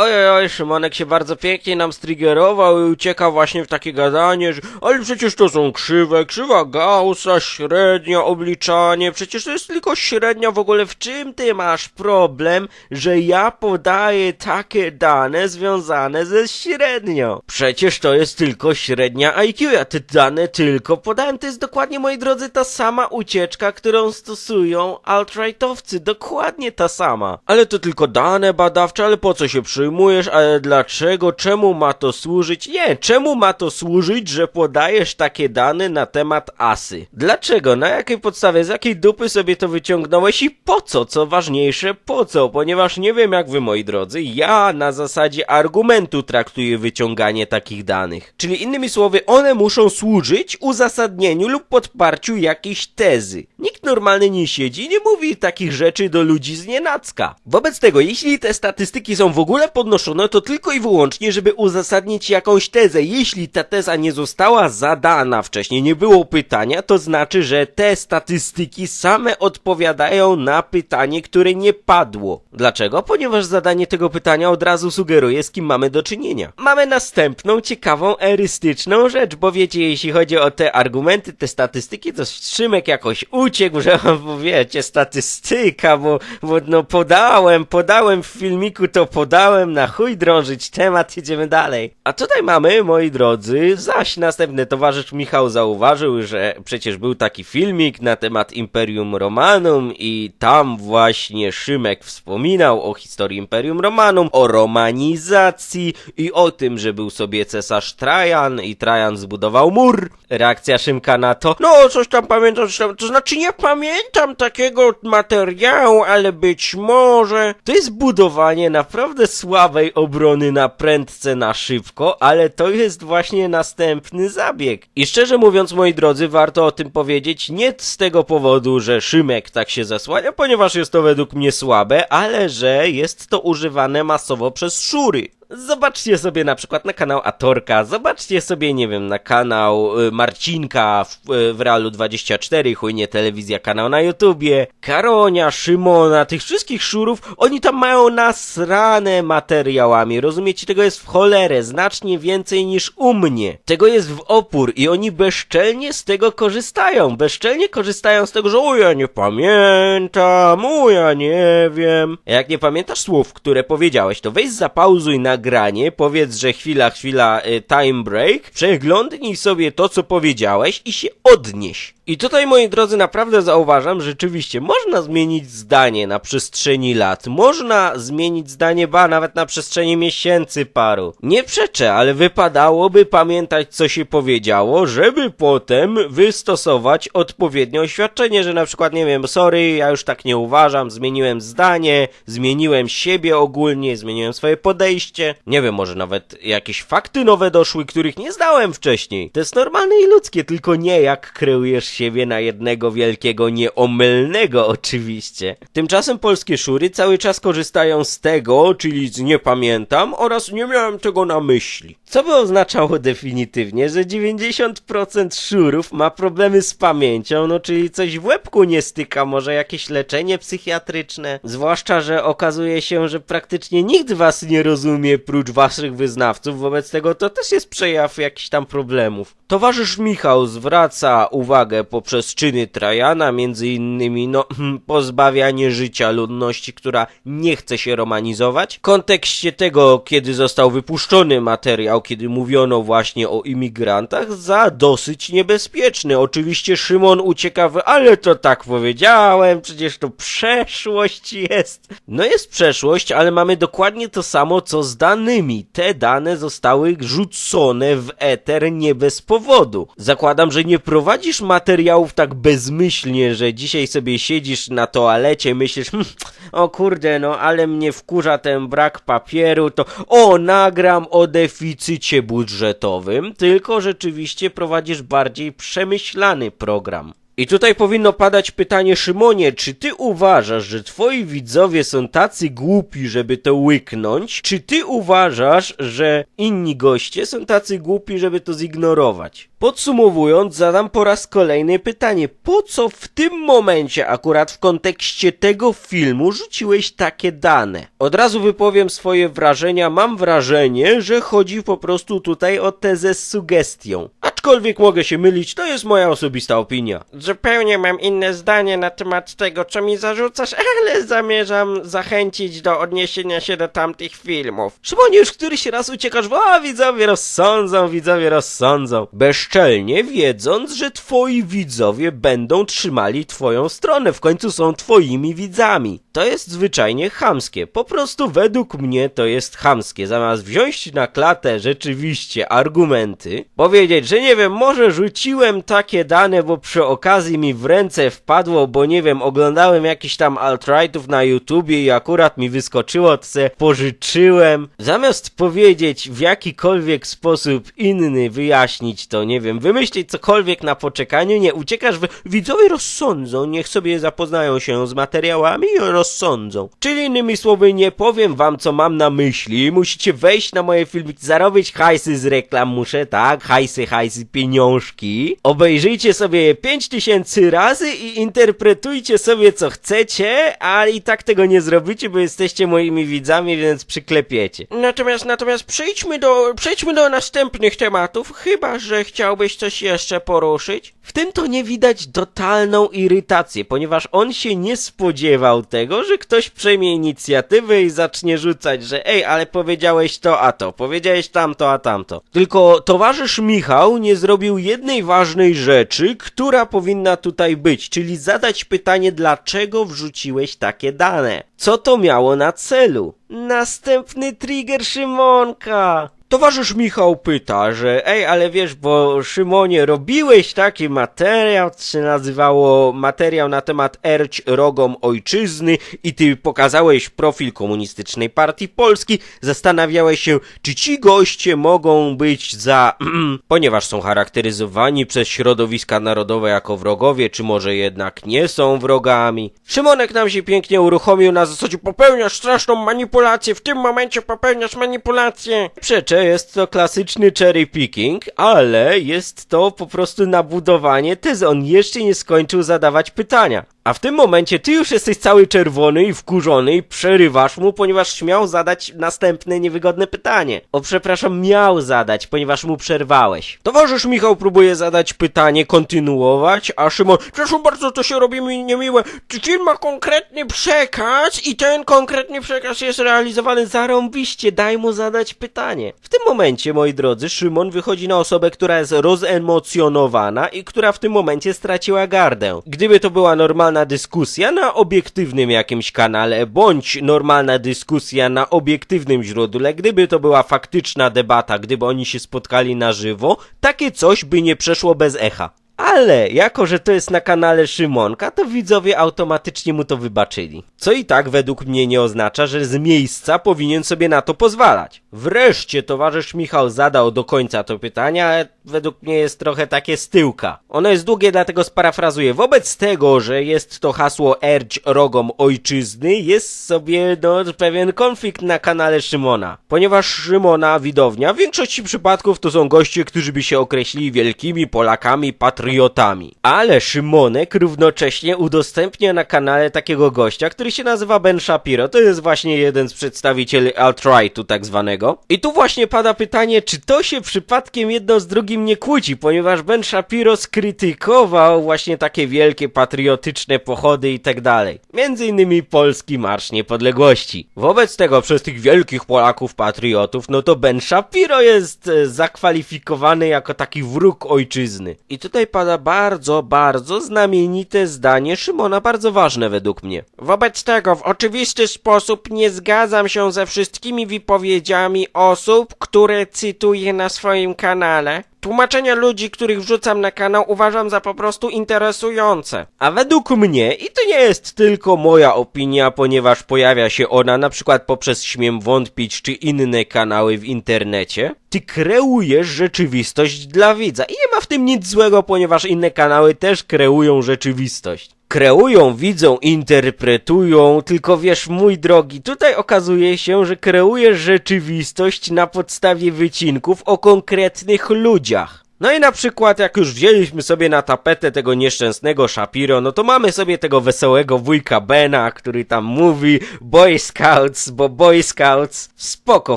Oj, oj, oj, Szymonek się bardzo pięknie nam striggerował i ucieka właśnie w takie gadanie, że ale przecież to są krzywe, krzywa Gaussa, średnia, obliczanie, przecież to jest tylko średnia w ogóle. W czym ty masz problem, że ja podaję takie dane związane ze średnią? Przecież to jest tylko średnia IQ, ja te dane tylko podałem. To jest dokładnie, moi drodzy, ta sama ucieczka, którą stosują alt-rightowcy. Dokładnie ta sama. Ale to tylko dane badawcze, ale po co się przyjmujesz, ale dlaczego, czemu ma to służyć? Nie, czemu ma to służyć, że podajesz takie dane na temat asy? Dlaczego? Na jakiej podstawie? Z jakiej dupy sobie to wyciągnąłeś i po co? Co ważniejsze, po co? Ponieważ nie wiem jak wy, moi drodzy, ja na zasadzie argumentu traktuję wyciąganie takich danych. Czyli innymi słowy, one muszą służyć uzasadnieniu lub podparciu jakiejś tezy. Nikt normalny nie siedzi i nie mówi takich rzeczy do ludzi z nienacka. Wobec tego, jeśli te statystyki są w ogóle podnoszone, to tylko i wyłącznie, żeby uzasadnić jakąś tezę. Jeśli ta teza nie została zadana wcześniej, nie było pytania, to znaczy, że te statystyki same odpowiadają na pytanie, które nie padło. Dlaczego? Ponieważ zadanie tego pytania od razu sugeruje, z kim mamy do czynienia. Mamy następną ciekawą, erystyczną rzecz, bo wiecie, jeśli chodzi o te argumenty, te statystyki, to Szymek jakoś uciekł, że bo wiecie, statystyka, bo, bo no podałem, podałem w filmiku, to podałem, na chuj drążyć temat, jedziemy dalej. A tutaj mamy, moi drodzy, zaś następny towarzysz Michał zauważył, że przecież był taki filmik na temat Imperium Romanum i tam właśnie Szymek wspominał o historii Imperium Romanum, o romanizacji i o tym, że był sobie cesarz Trajan i Trajan zbudował mur. Reakcja Szymka na to, no coś tam pamiętam, coś tam, to znaczy nie pamiętam takiego materiału, ale być może to jest budowanie naprawdę słabej obrony na prędce na szybko, ale to jest właśnie następny zabieg. I szczerze mówiąc, moi drodzy, warto o tym powiedzieć nie z tego powodu, że Szymek tak się zasłania, ponieważ jest to według mnie słabe, ale że jest to używane masowo przez szury. Zobaczcie sobie na przykład na kanał Atorka, zobaczcie sobie, nie wiem, na kanał y, Marcinka w, y, w Realu 24, chujnie telewizja, kanał na YouTubie, Karonia, Szymona, tych wszystkich szurów, oni tam mają nasrane materiałami, rozumiecie? Tego jest w cholerę, znacznie więcej niż u mnie. Tego jest w opór i oni bezczelnie z tego korzystają, bezczelnie korzystają z tego, że o ja nie pamiętam, o ja nie wiem. Jak nie pamiętasz słów, które powiedziałeś, to weź zapauzuj nagranie, powiedz, że chwila, chwila, y, time break, przeglądnij sobie to, co powiedziałeś i się odnieś. I tutaj, moi drodzy, naprawdę zauważam, że rzeczywiście można zmienić zdanie na przestrzeni lat, można zmienić zdanie, ba, nawet na przestrzeni miesięcy paru. Nie przeczę, ale wypadałoby pamiętać, co się powiedziało, żeby potem wystosować odpowiednie oświadczenie, że na przykład, nie wiem, sorry, ja już tak nie uważam, zmieniłem zdanie, zmieniłem siebie ogólnie, zmieniłem swoje podejście. Nie wiem, może nawet jakieś fakty nowe doszły, których nie znałem wcześniej. To jest normalne i ludzkie, tylko nie jak kreujesz siebie na jednego wielkiego nieomylnego oczywiście. Tymczasem polskie szury cały czas korzystają z tego, czyli z nie pamiętam oraz nie miałem tego na myśli. Co by oznaczało definitywnie, że 90% szurów ma problemy z pamięcią, no czyli coś w łebku nie styka, może jakieś leczenie psychiatryczne. Zwłaszcza, że okazuje się, że praktycznie nikt was nie rozumie prócz waszych wyznawców, wobec tego to też jest przejaw jakichś tam problemów. Towarzysz Michał zwraca uwagę poprzez czyny Trajana, między innymi, no, pozbawianie życia ludności, która nie chce się romanizować. W kontekście tego, kiedy został wypuszczony materiał, kiedy mówiono właśnie o imigrantach, za dosyć niebezpieczny. Oczywiście Szymon ucieka ale to tak powiedziałem, przecież to przeszłość jest. No jest przeszłość, ale mamy dokładnie to samo, co z danymi. Te dane zostały rzucone w eter nie bez powodu. Zakładam, że nie prowadzisz materiałów tak bezmyślnie, że dzisiaj sobie siedzisz na toalecie, myślisz, hm, o kurde, no ale mnie wkurza ten brak papieru, to o, nagram o deficycie budżetowym, tylko rzeczywiście prowadzisz bardziej przemyślany program. I tutaj powinno padać pytanie, Szymonie, czy ty uważasz, że twoi widzowie są tacy głupi, żeby to łyknąć? Czy ty uważasz, że inni goście są tacy głupi, żeby to zignorować? Podsumowując, zadam po raz kolejny pytanie. Po co w tym momencie, akurat w kontekście tego filmu, rzuciłeś takie dane? Od razu wypowiem swoje wrażenia. Mam wrażenie, że chodzi po prostu tutaj o tezę z sugestią. Aczkolwiek mogę się mylić, to jest moja osobista opinia. Zupełnie mam inne zdanie na temat tego, co mi zarzucasz, ale zamierzam zachęcić do odniesienia się do tamtych filmów. Szymonie, już któryś raz uciekasz, bo a, widzowie rozsądzą, widzowie rozsądzą. Bezczelnie wiedząc, że twoi widzowie będą trzymali twoją stronę, w końcu są twoimi widzami. To jest zwyczajnie chamskie. Po prostu według mnie to jest chamskie. Zamiast wziąć na klatę rzeczywiście argumenty, powiedzieć, że nie wiem, może rzuciłem takie dane, bo przy okazji mi w ręce wpadło, bo nie wiem, oglądałem jakiś tam alt-rightów na YouTubie i akurat mi wyskoczyło, to se pożyczyłem. Zamiast powiedzieć w jakikolwiek sposób inny, wyjaśnić to, nie wiem, wymyślić cokolwiek na poczekaniu, nie, uciekasz w... Widzowie rozsądzą, niech sobie zapoznają się z materiałami i rozsądzą. Czyli innymi słowy, nie powiem wam, co mam na myśli, musicie wejść na moje filmiki, zarobić hajsy z reklam, muszę, tak, hajsy, hajsy, pieniążki. Obejrzyjcie sobie je 5000 razy i interpretujcie sobie co chcecie, ale i tak tego nie zrobicie, bo jesteście moimi widzami, więc przyklepiecie. Natomiast, natomiast przejdźmy do, przejdźmy do następnych tematów, chyba, że chciałbyś coś jeszcze poruszyć. W tym to nie widać totalną irytację, ponieważ on się nie spodziewał tego, że ktoś przejmie inicjatywę i zacznie rzucać, że ej, ale powiedziałeś to a to, powiedziałeś tamto a tamto. Tylko towarzysz Michał nie zrobił jednej ważnej rzeczy, która powinna tutaj być, czyli zadać pytanie, dlaczego wrzuciłeś takie dane? Co to miało na celu? Następny trigger Szymonka! Towarzysz Michał pyta, że ej, ale wiesz, bo Szymonie, robiłeś taki materiał, co się nazywało materiał na temat Erć Rogom Ojczyzny i ty pokazałeś profil Komunistycznej Partii Polski, zastanawiałeś się, czy ci goście mogą być za, ponieważ są charakteryzowani przez środowiska narodowe jako wrogowie, czy może jednak nie są wrogami. Szymonek nam się pięknie uruchomił na zasadzie popełniasz straszną manipulację, w tym momencie popełniasz manipulację. Przeczę, jest to klasyczny cherry picking, ale jest to po prostu nabudowanie tezy. On jeszcze nie skończył zadawać pytania. A w tym momencie ty już jesteś cały czerwony i wkurzony i przerywasz mu, ponieważ śmiał zadać następne niewygodne pytanie. O, przepraszam, miał zadać, ponieważ mu przerwałeś. Towarzysz Michał próbuje zadać pytanie, kontynuować, a Szymon, przepraszam bardzo, to się robi mi niemiłe. Film ma konkretny przekaz i ten konkretny przekaz jest realizowany zarąbiście, daj mu zadać pytanie. W tym momencie, moi drodzy, Szymon wychodzi na osobę, która jest rozemocjonowana i która w tym momencie straciła gardę. Gdyby to była normalna dyskusja na obiektywnym jakimś kanale, bądź normalna dyskusja na obiektywnym źródle, gdyby to była faktyczna debata, gdyby oni się spotkali na żywo, takie coś by nie przeszło bez echa. Ale jako, że to jest na kanale Szymonka, to widzowie automatycznie mu to wybaczyli. Co i tak według mnie nie oznacza, że z miejsca powinien sobie na to pozwalać. Wreszcie towarzysz Michał zadał do końca to pytanie, według mnie jest trochę takie z tyłka. Ono jest długie, dlatego sparafrazuję. Wobec tego, że jest to hasło Erć rogom ojczyzny, jest sobie no, pewien konflikt na kanale Szymona. Ponieważ Szymona widownia w większości przypadków to są goście, którzy by się określili wielkimi Polakami, patriotami. Ale Szymonek równocześnie udostępnia na kanale takiego gościa, który się nazywa Ben Shapiro. To jest właśnie jeden z przedstawicieli alt-rightu tak zwanego. I tu właśnie pada pytanie, czy to się przypadkiem jedno z drugim nie kłóci, ponieważ Ben Shapiro skrytykował właśnie takie wielkie patriotyczne pochody i tak dalej. Między innymi Polski Marsz Niepodległości. Wobec tego przez tych wielkich Polaków patriotów, no to Ben Shapiro jest e, zakwalifikowany jako taki wróg ojczyzny. I tutaj pada bardzo, bardzo znamienite zdanie Szymona, bardzo ważne według mnie. Wobec tego w oczywisty sposób nie zgadzam się ze wszystkimi wypowiedziami osób, które cytuję na swoim kanale. Tłumaczenia ludzi, których wrzucam na kanał uważam za po prostu interesujące. A według mnie, i to nie jest tylko moja opinia, ponieważ pojawia się ona na przykład poprzez Śmiem Wątpić czy inne kanały w internecie, ty kreujesz rzeczywistość dla widza. I nie ma w tym nic złego, ponieważ inne kanały też kreują rzeczywistość kreują, widzą, interpretują, tylko wiesz, mój drogi, tutaj okazuje się, że kreujesz rzeczywistość na podstawie wycinków o konkretnych ludziach. No i na przykład, jak już wzięliśmy sobie na tapetę tego nieszczęsnego Shapiro, no to mamy sobie tego wesołego wujka Bena, który tam mówi Boy Scouts, bo Boy Scouts spoko,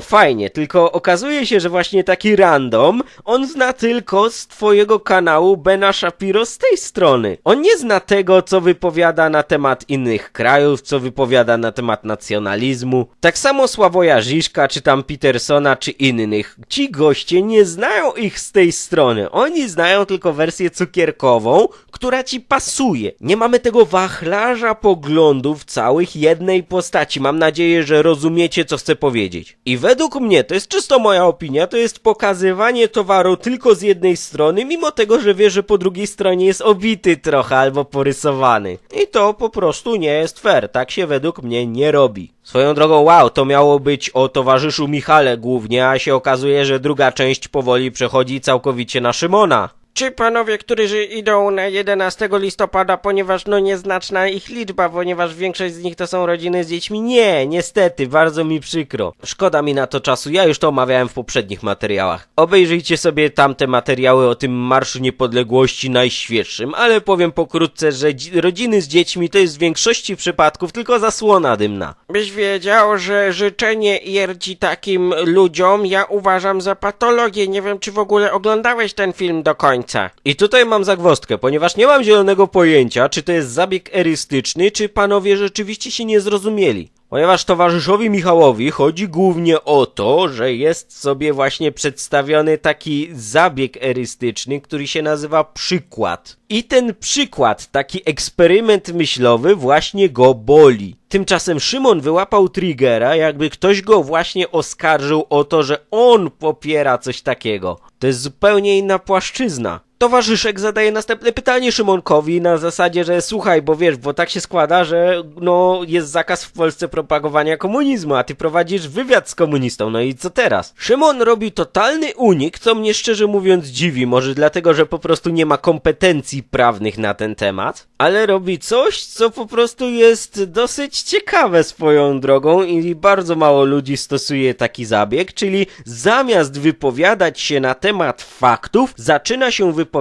fajnie, tylko okazuje się, że właśnie taki random, on zna tylko z twojego kanału Bena Shapiro z tej strony. On nie zna tego, co wypowiada na temat innych krajów, co wypowiada na temat nacjonalizmu. Tak samo Sławoja Żiżka, czy tam Petersona, czy innych. Ci goście nie znają ich z tej strony. Oni znają tylko wersję cukierkową, która ci pasuje. Nie mamy tego wachlarza poglądów całych jednej postaci. Mam nadzieję, że rozumiecie, co chcę powiedzieć. I według mnie, to jest czysto moja opinia, to jest pokazywanie towaru tylko z jednej strony, mimo tego, że wie, że po drugiej stronie jest obity trochę albo porysowany. I to po prostu nie jest fair. Tak się według mnie nie robi. Swoją drogą, wow, to miało być o towarzyszu Michale głównie, a się okazuje, że druga część powoli przechodzi całkowicie na Szymona. Czy panowie, którzy idą na 11 listopada, ponieważ no nieznaczna ich liczba, ponieważ większość z nich to są rodziny z dziećmi? Nie, niestety, bardzo mi przykro. Szkoda mi na to czasu, ja już to omawiałem w poprzednich materiałach. Obejrzyjcie sobie tamte materiały o tym Marszu Niepodległości najświeższym, ale powiem pokrótce, że dzi- rodziny z dziećmi to jest w większości przypadków tylko zasłona dymna. Byś wiedział, że życzenie IRC takim ludziom ja uważam za patologię. Nie wiem, czy w ogóle oglądałeś ten film do końca. I tutaj mam zagwozdkę, ponieważ nie mam zielonego pojęcia, czy to jest zabieg erystyczny, czy panowie rzeczywiście się nie zrozumieli. Ponieważ towarzyszowi Michałowi chodzi głównie o to, że jest sobie właśnie przedstawiony taki zabieg erystyczny, który się nazywa przykład. I ten przykład, taki eksperyment myślowy właśnie go boli. Tymczasem Szymon wyłapał Triggera, jakby ktoś go właśnie oskarżył o to, że on popiera coś takiego. To jest zupełnie inna płaszczyzna. Towarzyszek zadaje następne pytanie Szymonkowi na zasadzie, że słuchaj, bo wiesz, bo tak się składa, że no jest zakaz w Polsce propagowania komunizmu, a ty prowadzisz wywiad z komunistą, no i co teraz? Szymon robi totalny unik, co mnie szczerze mówiąc dziwi, może dlatego, że po prostu nie ma kompetencji prawnych na ten temat, ale robi coś, co po prostu jest dosyć ciekawe swoją drogą i bardzo mało ludzi stosuje taki zabieg, czyli zamiast wypowiadać się na temat faktów, zaczyna się wypowiadać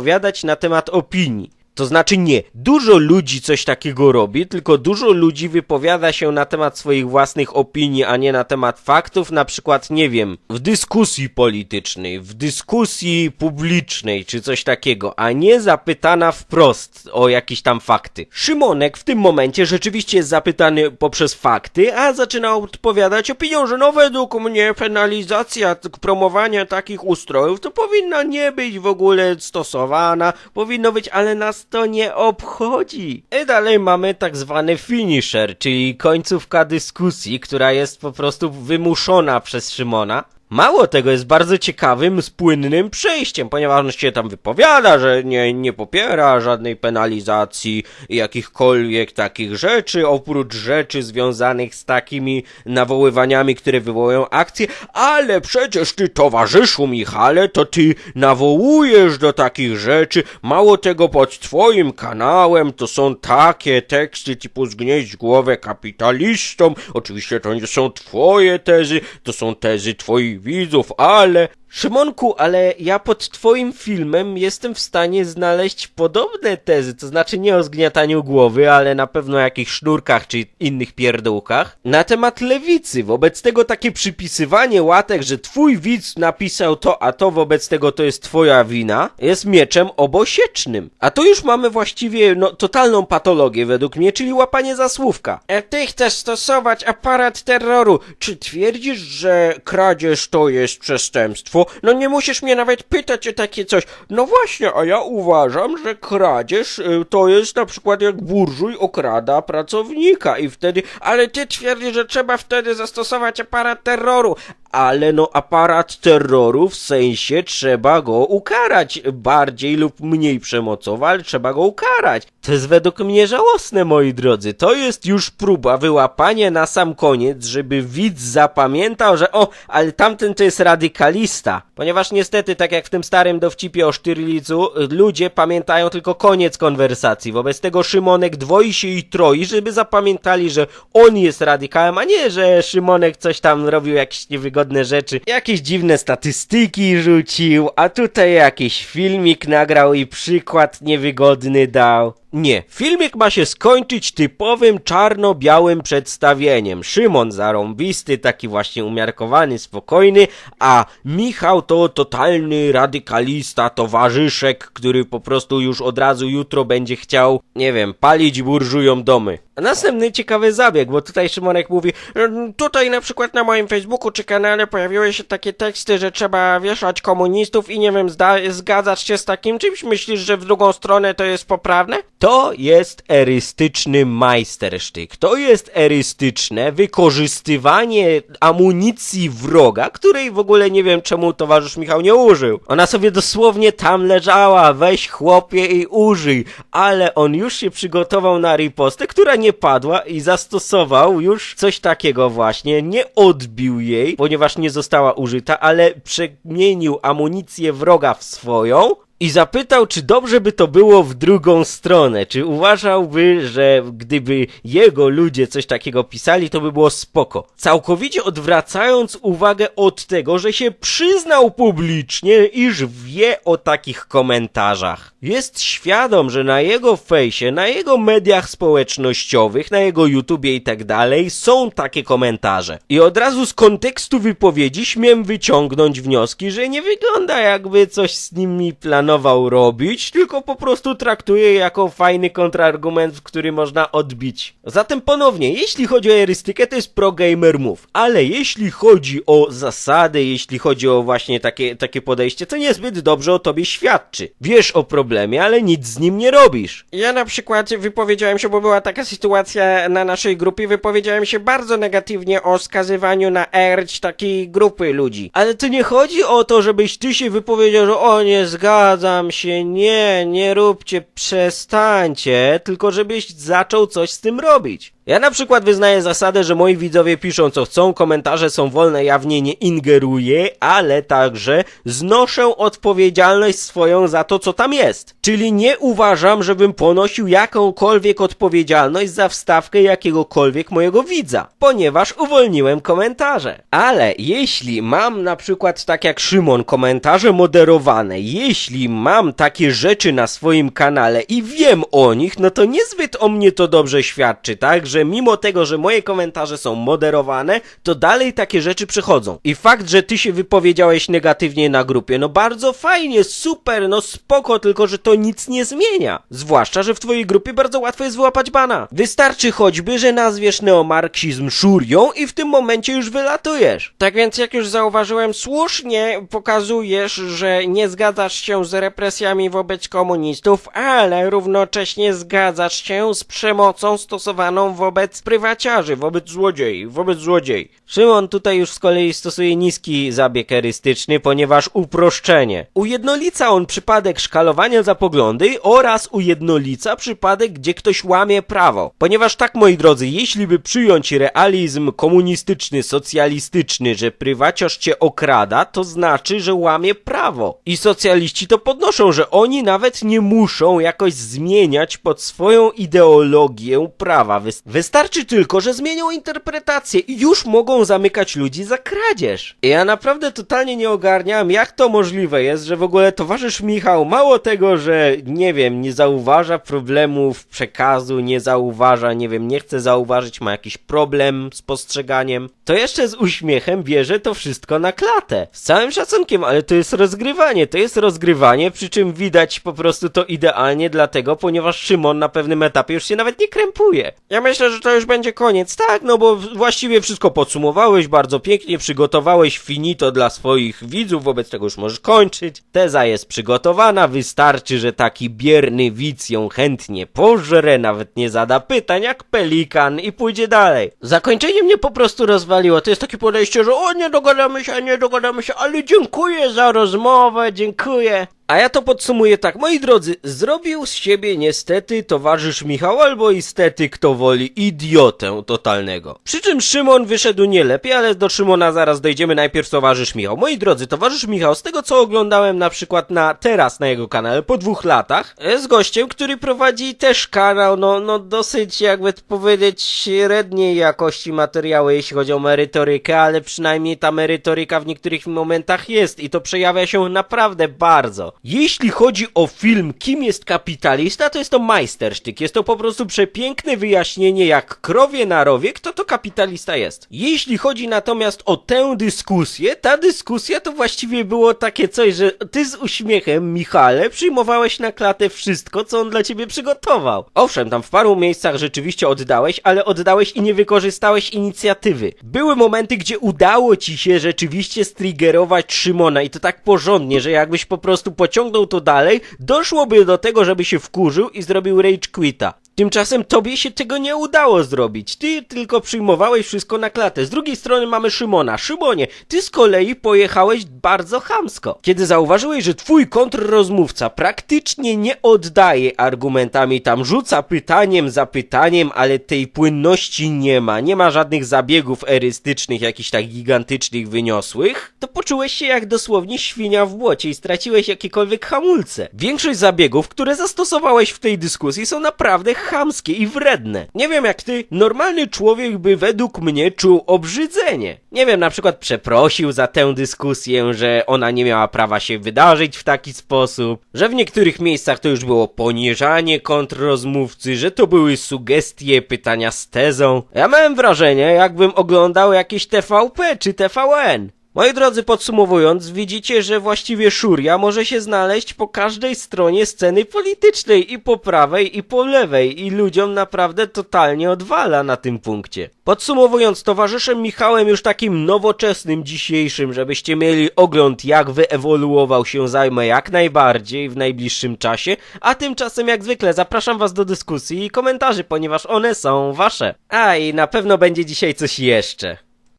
na temat opinii. To znaczy nie, dużo ludzi coś takiego robi, tylko dużo ludzi wypowiada się na temat swoich własnych opinii, a nie na temat faktów, na przykład, nie wiem, w dyskusji politycznej, w dyskusji publicznej, czy coś takiego, a nie zapytana wprost o jakieś tam fakty. Szymonek w tym momencie rzeczywiście jest zapytany poprzez fakty, a zaczyna odpowiadać opinią, że no według mnie penalizacja promowania takich ustrojów to powinna nie być w ogóle stosowana, powinno być, ale nas to nie obchodzi. I dalej mamy tak zwany finisher, czyli końcówka dyskusji, która jest po prostu wymuszona przez Szymona. Mało tego, jest bardzo ciekawym, spłynnym przejściem, ponieważ on się tam wypowiada, że nie, nie popiera żadnej penalizacji jakichkolwiek takich rzeczy, oprócz rzeczy związanych z takimi nawoływaniami, które wywołują akcje, ale przecież ty, towarzyszu Michale, to ty nawołujesz do takich rzeczy, mało tego, pod twoim kanałem to są takie teksty typu zgnieść głowę kapitalistom, oczywiście to nie są twoje tezy, to są tezy twoich widzów, ale... Szymonku, ale ja pod twoim filmem jestem w stanie znaleźć podobne tezy, to znaczy nie o zgniataniu głowy, ale na pewno o jakichś sznurkach czy innych pierdółkach, na temat lewicy. Wobec tego takie przypisywanie łatek, że twój widz napisał to, a to wobec tego to jest twoja wina, jest mieczem obosiecznym. A tu już mamy właściwie no, totalną patologię według mnie, czyli łapanie za słówka. E, ty chcesz stosować aparat terroru. Czy twierdzisz, że kradzież to jest przestępstwo? No nie musisz mnie nawet pytać o takie coś. No właśnie, a ja uważam, że kradzież y, to jest na przykład jak burżuj okrada pracownika i wtedy, ale ty twierdzisz, że trzeba wtedy zastosować aparat terroru. ale no aparat terroru w sensie trzeba go ukarać bardziej lub mniej przemocowo, ale trzeba go ukarać. To jest według mnie żałosne, moi drodzy. To jest już próba wyłapania na sam koniec, żeby widz zapamiętał, że o, ale tamten to jest radykalista. Ponieważ niestety, tak jak w tym starym dowcipie o Sztyrlicu, ludzie pamiętają tylko koniec konwersacji. Wobec tego Szymonek dwoi się i troi, żeby zapamiętali, że on jest radykałem, a nie, że Szymonek coś tam robił jakieś niewygodne rzeczy, jakieś dziwne statystyki rzucił, a tutaj jakiś filmik nagrał i przykład niewygodny dał. Nie, filmik ma się skończyć typowym czarno-białym przedstawieniem. Szymon zarąbisty, taki właśnie umiarkowany, spokojny, a Michał to totalny radykalista, towarzyszek, który po prostu już od razu jutro będzie chciał, nie wiem, palić burżują domy. A następny ciekawy zabieg, bo tutaj Szymonek mówi, "Mm, tutaj na przykład na moim Facebooku czy kanale pojawiły się takie teksty, że trzeba wieszać komunistów i nie wiem, zgadzasz się z takim czymś? Myślisz, że w drugą stronę to jest poprawne? To jest erystyczny majstersztyk. To jest erystyczne wykorzystywanie amunicji wroga, której w ogóle nie wiem czemu towarzysz Michał nie użył. Ona sobie dosłownie tam leżała, weź chłopie i użyj, ale on już się przygotował na ripostę, która nie padła i zastosował już coś takiego właśnie, nie odbił jej, ponieważ nie została użyta, ale przemienił amunicję wroga w swoją, i zapytał, czy dobrze by to było w drugą stronę. Czy uważałby, że gdyby jego ludzie coś takiego pisali, to by było spoko. Całkowicie odwracając uwagę od tego, że się przyznał publicznie, iż wie o takich komentarzach. Jest świadom, że na jego fejsie, na jego mediach społecznościowych, na jego YouTubie i tak dalej są takie komentarze. I od razu z kontekstu wypowiedzi śmiem wyciągnąć wnioski, że nie wygląda jakby coś z nimi planował robić, tylko po prostu traktuje je jako fajny kontrargument, który można odbić. Zatem ponownie, jeśli chodzi o erystykę, to jest pro gamer move, ale jeśli chodzi o zasady, jeśli chodzi o właśnie takie, takie podejście, to niezbyt dobrze o tobie świadczy. Wiesz o problemie, ale nic z nim nie robisz. Ja na przykład wypowiedziałem się, bo była taka sytuacja na naszej grupie, wypowiedziałem się bardzo negatywnie o skazywaniu na erć takiej grupy ludzi. Ale to nie chodzi o to, żebyś ty się wypowiedział, że o nie zgadzam się, nie, nie róbcie, przestańcie, tylko żebyś zaczął coś z tym robić. Ja na przykład wyznaję zasadę, że moi widzowie piszą co chcą, komentarze są wolne, ja w nie nie ingeruję, ale także znoszę odpowiedzialność swoją za to, co tam jest. Czyli nie uważam, żebym ponosił jakąkolwiek odpowiedzialność za wstawkę jakiegokolwiek mojego widza, ponieważ uwolniłem komentarze. Ale jeśli mam na przykład tak jak Szymon komentarze moderowane, jeśli mam takie rzeczy na swoim kanale i wiem o nich, no to niezbyt o mnie to dobrze świadczy, tak? Że mimo tego, że moje komentarze są moderowane, to dalej takie rzeczy przychodzą. I fakt, że ty się wypowiedziałeś negatywnie na grupie, no bardzo fajnie, super, no spoko, tylko że to nic nie zmienia. Zwłaszcza, że w twojej grupie bardzo łatwo jest wyłapać bana. Wystarczy choćby, że nazwiesz neomarksizm szurią i w tym momencie już wylatujesz. Tak więc, jak już zauważyłem, słusznie pokazujesz, że nie zgadzasz się z represjami wobec komunistów, ale równocześnie zgadzasz się z przemocą stosowaną wobec prywaciarzy, wobec złodziei, wobec złodziei. Szymon tutaj już z kolei stosuje niski zabieg erystyczny, ponieważ uproszczenie. Ujednolica on przypadek szkalowania za poglądy oraz ujednolica przypadek, gdzie ktoś łamie prawo. Ponieważ tak, moi drodzy, jeśli by przyjąć realizm komunistyczny, socjalistyczny, że prywaciarz cię okrada, to znaczy, że łamie prawo. I socjaliści to podnoszą, że oni nawet nie muszą jakoś zmieniać pod swoją ideologię prawa. Wys- wystarczy tylko, że zmienią interpretację i już mogą zamykać ludzi za kradzież. Ja naprawdę totalnie nie ogarniam, jak to możliwe jest, że w ogóle towarzysz Michał, mało tego, że nie wiem, nie zauważa problemów przekazu, nie zauważa, nie wiem, nie chce zauważyć, ma jakiś problem z postrzeganiem, to jeszcze z uśmiechem bierze to wszystko na klatę. Z całym szacunkiem, ale to jest rozgrywanie, to jest rozgrywanie, przy czym widać po prostu to idealnie dlatego, ponieważ Szymon na pewnym etapie już się nawet nie krępuje. Ja myślę, myślę, że to już będzie koniec. Tak, no bo właściwie wszystko podsumowałeś bardzo pięknie, przygotowałeś finito dla swoich widzów, wobec tego już możesz kończyć. Teza jest przygotowana, wystarczy, że taki bierny widz ją chętnie pożre, nawet nie zada pytań jak pelikan i pójdzie dalej. Zakończenie mnie po prostu rozwaliło. To jest takie podejście, że o nie dogadamy się, nie dogadamy się, ale dziękuję za rozmowę, dziękuję. A ja to podsumuję tak, moi drodzy, zrobił z siebie niestety towarzysz Michał, albo istety kto woli, idiotę totalnego. Przy czym Szymon wyszedł nie lepiej, ale do Szymona zaraz dojdziemy, najpierw towarzysz Michał. Moi drodzy, towarzysz Michał, z tego co oglądałem na przykład na teraz na jego kanale, po dwóch latach, e, z gościem, który prowadzi też kanał, no, no dosyć jakby powiedzieć średniej jakości materiały, jeśli chodzi o merytorykę, ale przynajmniej ta merytoryka w niektórych momentach jest i to przejawia się naprawdę bardzo. Jeśli chodzi o film Kim jest kapitalista, to jest to majstersztyk. Jest to po prostu przepiękne wyjaśnienie jak krowie na rowie, kto to kapitalista jest. Jeśli chodzi natomiast o tę dyskusję, ta dyskusja to właściwie było takie coś, że ty z uśmiechem, Michale, przyjmowałeś na klatę wszystko, co on dla ciebie przygotował. Owszem, tam w paru miejscach rzeczywiście oddałeś, ale oddałeś i nie wykorzystałeś inicjatywy. Były momenty, gdzie udało ci się rzeczywiście striggerować Szymona i to tak porządnie, że jakbyś po prostu pociągnął to dalej, doszłoby do tego, żeby się wkurzył i zrobił rage quita. Tymczasem tobie się tego nie udało zrobić. Ty tylko przyjmowałeś wszystko na klatę. Z drugiej strony mamy Szymona. Szymonie, ty z kolei pojechałeś bardzo chamsko. Kiedy zauważyłeś, że twój kontrrozmówca praktycznie nie oddaje argumentami, tam rzuca pytaniem za pytaniem, ale tej płynności nie ma, nie ma żadnych zabiegów erystycznych, jakichś tak gigantycznych, wyniosłych, to poczułeś się jak dosłownie świnia w błocie i straciłeś jakiekolwiek hamulce. Większość zabiegów, które zastosowałeś w tej dyskusji są naprawdę chamskie i wredne. Nie wiem jak ty, normalny człowiek by według mnie czuł obrzydzenie. Nie wiem, na przykład przeprosił za tę dyskusję, że ona nie miała prawa się wydarzyć w taki sposób, że w niektórych miejscach to już było poniżanie kontrrozmówcy, że to były sugestie, pytania z tezą. Ja miałem wrażenie, jakbym oglądał jakieś TVP czy TVN. Moi drodzy, podsumowując, widzicie, że właściwie Szuria może się znaleźć po każdej stronie sceny politycznej, i po prawej, i po lewej, i ludziom naprawdę totalnie odwala na tym punkcie. Podsumowując, towarzyszem Michałem już takim nowoczesnym, dzisiejszym, żebyście mieli ogląd jak wyewoluował się zajmę jak najbardziej w najbliższym czasie, a tymczasem jak zwykle zapraszam was do dyskusji i komentarzy, ponieważ one są wasze. A i na pewno będzie dzisiaj coś jeszcze.